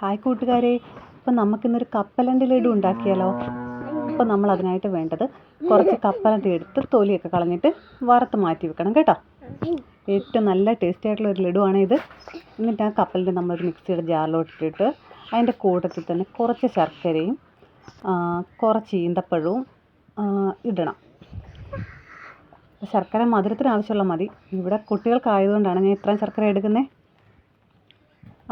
Hi കൂട്ടുകാരെ. ഇപ്പം നമുക്കിന്നൊരു കപ്പലണ്ടി ലഡു ഉണ്ടാക്കിയാലോ? അപ്പോൾ നമ്മൾ അതിനായിട്ട് വേണ്ടത് കുറച്ച് കപ്പലണ്ടി എടുത്ത് തൊലിയൊക്കെ കളഞ്ഞിട്ട് വറുത്ത് മാറ്റി വെക്കണം കേട്ടോ. ഏറ്റവും നല്ല ടേസ്റ്റി ആയിട്ടുള്ള ഒരു ലഡു ആണ് ഇത്. എന്നിട്ട് ആ കപ്പലണ്ടി നമ്മളൊരു മിക്സിയുടെ ജാറിലോട്ടിട്ടിട്ട് അതിന്റെ കൂട്ടത്തിൽ തന്നെ കുറച്ച് ശർക്കരയും കുറച്ച് ഈന്തപ്പഴവും ഇടണം. ശർക്കര മധുരത്തിന് ആവശ്യമുള്ള മതി. ഇവിടെ കുട്ടികൾക്കായതുകൊണ്ടാണ് ഞാൻ ഇത്രയും ശർക്കര എടുക്കുന്നത്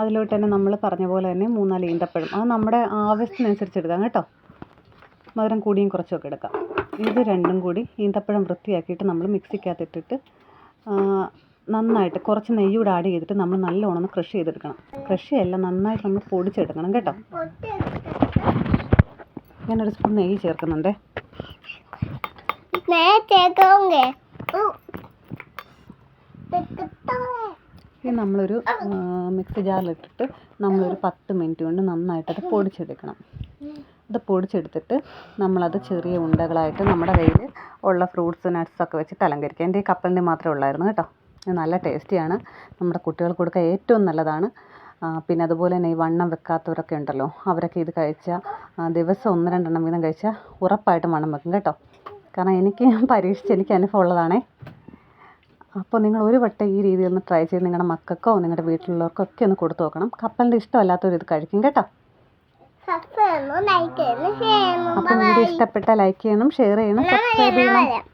അതിലോട്ട് തന്നെ നമ്മൾ പറഞ്ഞ പോലെ തന്നെ മൂന്നാൽ ഈന്തപ്പഴം. അത് നമ്മുടെ ആവശ്യത്തിനനുസരിച്ച് എടുക്കാം കേട്ടോ. മധുരം കൂടിയും കുറച്ചൊക്കെ എടുക്കാം. ഇത് രണ്ടും കൂടി ഈന്തപ്പഴം വൃത്തിയാക്കിയിട്ട് നമ്മൾ മിക്സിക്കകത്ത് ഇട്ടിട്ട് നന്നായിട്ട് കുറച്ച് നെയ്യ് കൂടെ ആഡ് ചെയ്തിട്ട് നമ്മൾ നല്ലോണം ക്രഷ് ചെയ്തെടുക്കണം. ക്രഷ് അല്ല നന്നായിട്ട് നമ്മൾ പൊടിച്ചെടുക്കണം കേട്ടോ. ഞാനൊരു സ്പൂൺ നെയ്യ് ചേർക്കുന്നുണ്ടേ. ഇത് നമ്മളൊരു മിക്സി ജാറിലിട്ടിട്ട് നമ്മളൊരു പത്ത് മിനിറ്റ് കൊണ്ട് നന്നായിട്ടത് പൊടിച്ചെടുക്കണം. അത് പൊടിച്ചെടുത്തിട്ട് നമ്മളത് ചെറിയ ഉണ്ടകളായിട്ട് നമ്മുടെ കയ്യിൽ ഉള്ള ഫ്രൂട്ട്സ് നട്ട്സൊക്കെ വെച്ചിട്ട് അലങ്കരിക്കുക. എന്റെ കപ്പലിന്റെ മാത്രമേ ഉള്ളായിരുന്നു കേട്ടോ. നല്ല ടേസ്റ്റിയാണ്. നമ്മുടെ കുട്ടികൾക്ക് കൊടുക്കാൻ ഏറ്റവും നല്ലതാണ്. പിന്നെ അതുപോലെ തന്നെ ഈ വണ്ണം വെക്കാത്തവരൊക്കെ ഉണ്ടല്ലോ അവരൊക്കെ ഇത് കഴിച്ചാൽ ദിവസം ഒന്ന് രണ്ടെണ്ണം വീതം കഴിച്ചാൽ ഉറപ്പായിട്ടും വണ്ണം വെക്കും കേട്ടോ. കാരണം എനിക്ക് പരീക്ഷിച്ച് എനിക്ക് അനുഭവം ഉള്ളതാണേ. അപ്പോൾ നിങ്ങൾ ഒരു വട്ടം ഈ രീതിയിൽ ഒന്ന് ട്രൈ ചെയ്ത് നിങ്ങളുടെ മക്കൾക്കോ നിങ്ങളുടെ വീട്ടിലുള്ളവർക്കോ ഒക്കെ ഒന്ന് കൊടുത്തു നോക്കണം. കപ്പലിന്റെ ഇഷ്ടമല്ലാത്തവർ ഇത് കഴിക്കും കേട്ടോ. അപ്പോൾ വീഡിയോ ഇഷ്ടപ്പെട്ടാൽ ലൈക്ക് ചെയ്യണം ഷെയർ ചെയ്യണം സബ്സ്ക്രൈബ് ചെയ്യണം.